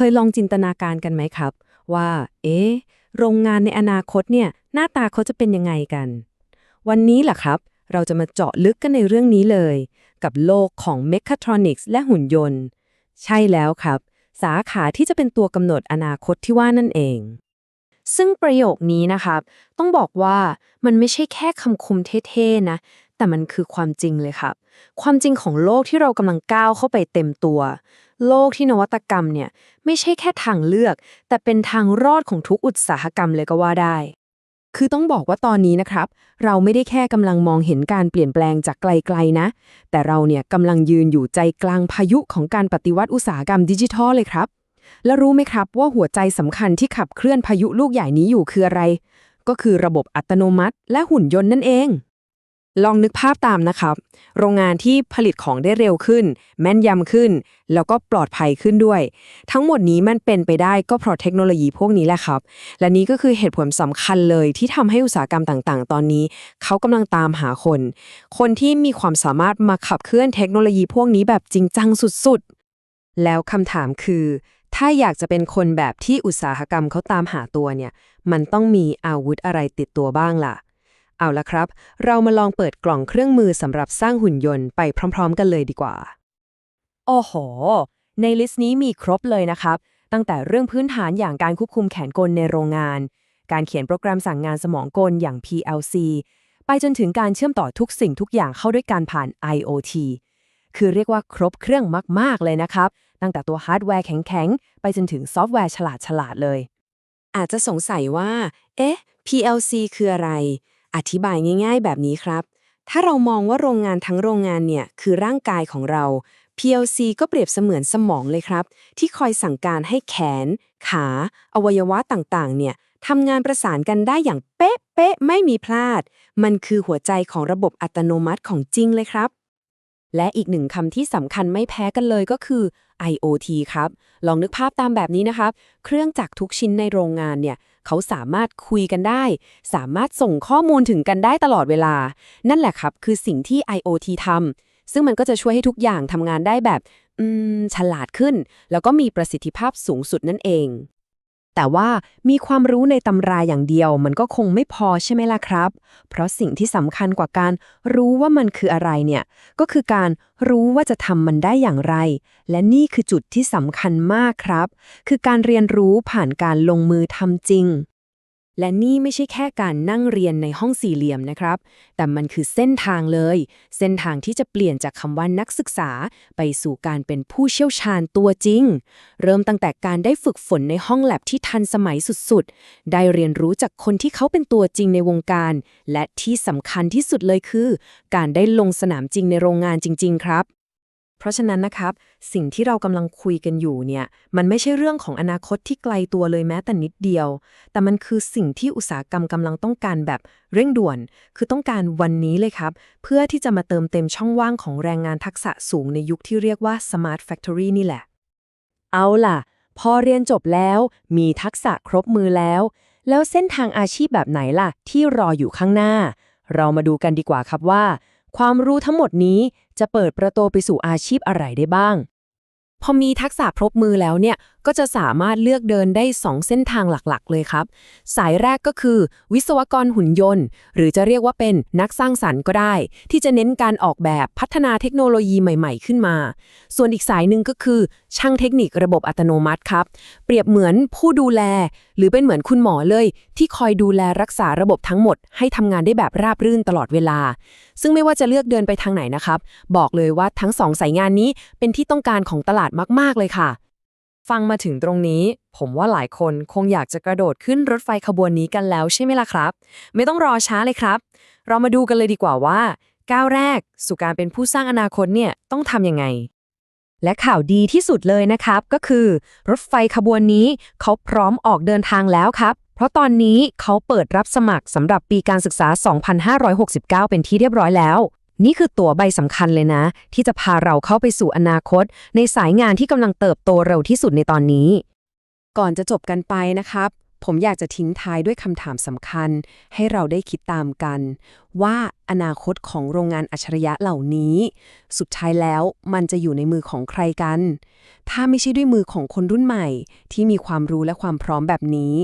เคยลองจินตนาการกันไหมครับ ว่า เอ๊ะ โรงงานในอนาคตเนี่ยหน้าตาเขาจะเป็นยังไงกัน วันนี้ล่ะครับ เราจะมาเจาะลึกกันในเรื่องนี้เลย กับโลกของ Mechatronics และหุ่นยนต์ ใช่แล้วครับ สาขาที่จะเป็นตัวกำหนดอนาคตที่ว่านั่นเอง ซึ่งประโยคนี้นะครับ ต้องบอกว่ามันไม่ใช่แค่คำคมเท่ๆนะ แต่มันคือความจริงเลยครับ ความจริงของโลกที่เรากำลังก้าวเข้าไปเต็มตัว โลกที่นวัตกรรมเนี่ยไม่ใช่แค่ทางเลือก แต่เป็นทางรอดของทุกอุตสาหกรรมเลยก็ว่าได้ คือต้องบอกว่าตอนนี้นะครับ เราไม่ได้แค่กำลังมองเห็นการเปลี่ยนแปลงจากไกลๆนะ แต่เราเนี่ยกำลังยืนอยู่ใจกลางพายุของการปฏิวัติอุตสาหกรรมดิจิทัลเลยครับ แล้วรู้ไหมครับว่าหัวใจสำคัญที่ขับเคลื่อนพายุลูกใหญ่นี้อยู่คืออะไร ก็คือระบบอัตโนมัติ และหุ่นยนต์นั่นเอง ลองนึกภาพตามนะครับ โรงงานที่ผลิตของได้เร็วขึ้น แม่นยำขึ้น แล้วก็ปลอดภัยขึ้นด้วย ทั้งหมดนี้มันเป็นไปได้ก็เพราะเทคโนโลยีพวกนี้แหละครับ และนี้ก็คือเหตุผลสำคัญเลยที่ทำให้อุตสาหกรรมต่างๆ ตอนนี้ เขากำลังตามหาคน คนที่มีความสามารถมาขับเคลื่อนเทคโนโลยีพวกนี้แบบจริงจังสุดๆ แล้วคำถามคือ ถ้าอยากจะเป็นคนแบบที่อุตสาหกรรมเขาตามหาตัวเนี่ย มันต้องมีอาวุธอะไรติดตัวบ้างล่ะ เอาละครับ เรามาลองเปิดกล่องเครื่องมือสำหรับสร้างหุ่นยนต์ไปพร้อม ๆ กันเลยดีกว่า โอ้โห ในลิสต์นี้มีครบเลยนะครับ ตั้งแต่เรื่องพื้นฐานอย่างการควบคุมแขนกลในโรงงาน การเขียนโปรแกรมสั่งงานสมองกลอย่าง PLC ไปจนถึงการเชื่อมต่อทุกสิ่งทุกอย่างเข้าด้วยการผ่าน IoT คือเรียกว่าครบเครื่องมาก ๆ เลยนะครับ ตั้งแต่ตัวฮาร์ดแวร์แข็ง ๆ ไปจนถึงซอฟต์แวร์ฉลาดๆเลย อาจจะสงสัยว่า เอ๊ะ PLC คืออะไร อธิบายง่าย ๆ แบบนี้ครับ ถ้าเรามองว่าโรงงานทั้งโรงงานเนี่ยคือร่างกายของเรา PLC ก็เปรียบเสมือนสมองเลยครับ ที่คอยสั่งการให้แขน ขา อวัยวะต่างๆ เนี่ยทำงานประสานกันได้อย่างเป๊ะเป๊ะไม่มีพลาด มันคือหัวใจของระบบอัตโนมัติของจริงเลยครับ และอีกหนึ่งคำที่สำคัญไม่แพ้กันเลยก็คือ IoT ครับ ลองนึกภาพตามแบบนี้นะครับ เครื่องจักรทุกชิ้นในโรงงานเนี่ย เขาสามารถคุยกันได้ สามารถส่งข้อมูลถึงกันได้ตลอดเวลา นั่นแหละครับ คือสิ่งที่ IoT ทำซึ่งมันก็จะช่วยให้ทุกอย่างทำงานได้แบบ อืม ฉลาดขึ้น แล้วก็มีประสิทธิภาพสูงสุดนั่นเอง แต่ว่ามีความรู้ในตำราอย่างเดียวมันก็คงไม่พอใช่ไหมล่ะครับ เพราะสิ่งที่สำคัญกว่าการรู้ว่ามันคืออะไรเนี่ย ก็คือการรู้ว่าจะทำมันได้อย่างไร และนี่คือจุดที่สำคัญมากครับ คือการเรียนรู้ผ่านการลงมือทำจริง และนี่ไม่ใช่แค่การนั่งเรียนในห้องสี่เหลี่ยมนะครับ แต่มันคือเส้นทางเลย เส้นทางที่จะเปลี่ยนจากคำว่านักศึกษา ไปสู่การเป็นผู้เชี่ยวชาญตัวจริง เริ่มตั้งแต่การได้ฝึกฝนในห้องแลบที่ทันสมัยสุดๆ ได้เรียนรู้จากคนที่เขาเป็นตัวจริงในวงการ และที่สำคัญที่สุดเลยคือ การได้ลงสนามจริงในโรงงานจริง ๆ ครับ เพราะฉะนั้นนะครับ สิ่งที่เรากำลังคุยกันอยู่เนี่ย มันไม่ใช่เรื่องของอนาคตที่ไกลตัวเลยแม้แต่นิดเดียว แต่มันคือสิ่งที่อุตสาหกรรมกำลังต้องการแบบเร่งด่วน คือต้องการวันนี้เลยครับ เพื่อที่จะมาเติมเต็มช่องว่างของแรงงานทักษะสูงในยุคที่เรียกว่า Smart Factory นี่แหละ เอาล่ะ พอเรียนจบแล้ว มีทักษะครบมือแล้ว แล้วเส้นทางอาชีพแบบไหนล่ะ ที่รออยู่ข้างหน้า เรามาดูกันดีกว่าครับว่า ความรู้ทั้งหมดนี้จะเปิดประตูไปสู่อาชีพอะไรได้บ้าง พอมีทักษะครบมือแล้วเนี่ย ก็จะสามารถเลือกเดินได้ 2 เส้นทางหลักๆ เลยครับ สายแรกก็คือ วิศวกรหุ่นยนต์ หรือจะเรียกว่าเป็นนักสร้างสรรค์ก็ได้ ที่จะเน้นการออกแบบพัฒนาเทคโนโลยีใหม่ ๆ ขึ้นมา ส่วนอีกสายหนึ่งก็คือ ช่างเทคนิคระบบอัตโนมัติครับ เปรียบเหมือนผู้ดูแล หรือเป็นเหมือนคุณหมอเลย ที่คอยดูแลรักษาระบบทั้งหมด ให้ทำงานได้แบบราบรื่นตลอดเวลา ซึ่งไม่ว่าจะเลือกเดินไปทางไหนนะครับ บอกเลยว่าทั้งสองสายงานนี้เป็นที่ต้องการของตลาดดมาก ๆ เลยค่ะ ฟังมาถึงตรงนี้ ผมว่าหลายคนคงอยากจะกระโดดขึ้นรถไฟขบวนนี้กันแล้วใช่ไหมล่ะครับ ไม่ต้องรอช้าเลยครับ เรามาดูกันเลยดีกว่าว่า ก้าวแรก สู่การเป็นผู้สร้างอนาคตเนี่ยต้องทำยังไงและข่าวดีที่สุดเลยนะครับก็คือ รถไฟขบวนนี้เขาพร้อมออกเดินทางแล้วครับ เพราะตอนนี้เขาเปิดรับสมัครสำหรับปีการศึกษา 2569 เป็นที่เรียบร้อยแล้ว นี่คือตัวใบสำคัญเลยนะ ที่จะพาเราเข้าไปสู่อนาคต ในสายงานที่กำลังเติบโตเร็วที่สุดในตอนนี้ ก่อนจะจบกันไปนะครับ ผมอยากจะทิ้งท้ายด้วยคำถามสำคัญ ให้เราได้คิดตามกัน ว่าอนาคตของโรงงานอัจฉริยะเหล่านี้ สุดท้ายแล้วมันจะอยู่ในมือของใครกัน ถ้าไม่ใช่ด้วยมือของคนรุ่นใหม่ ที่มีความรู้และความพร้อมแบบนี้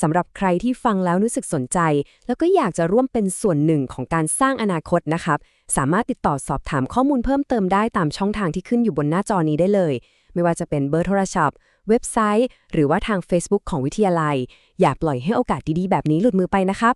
สำหรับใครที่ฟังแล้วรู้สึกสนใจ แล้วก็อยากจะร่วมเป็นส่วนหนึ่งของการสร้างอนาคตนะครับ สามารถติดต่อสอบถามข้อมูลเพิ่มเติมได้ตามช่องทางที่ขึ้นอยู่บนหน้าจอนี้ได้เลย ไม่ว่าจะเป็นเบอร์โทรศัพท์เว็บไซต์ หรือว่าทาง Facebook ของวิทยาลัย อย่าปล่อยให้โอกาสดีๆ แบบนี้หลุดมือไปนะครับ